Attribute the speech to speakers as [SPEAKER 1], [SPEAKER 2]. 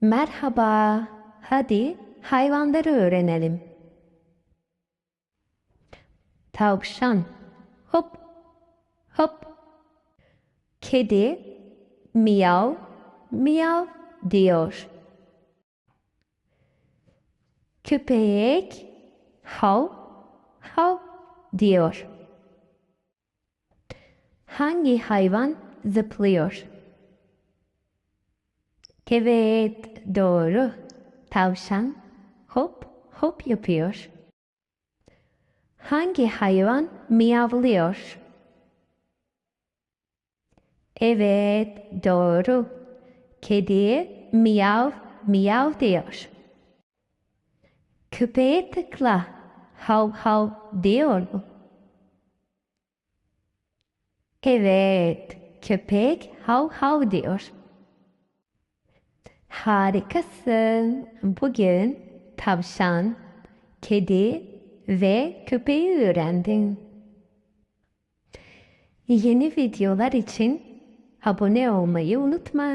[SPEAKER 1] Merhaba. Hadi hayvanları öğrenelim. Tavşan. Hop. Hop. Kedi. Miyav. Miyav diyor. Köpek. Hav. Hav diyor. Hangi hayvan zıplıyor? Evet, doğru. Tavşan hop hop yapıyor. Hangi hayvan miyavlıyor? Evet, doğru. Kedi miyav miyav diyor. Köpeğe tıkla. Hav hav diyor mu? Evet, köpek hav hav diyor. Harikasın. Bugün tavşan, kedi ve köpeği öğrendin. Yeni videolar için abone olmayı unutma.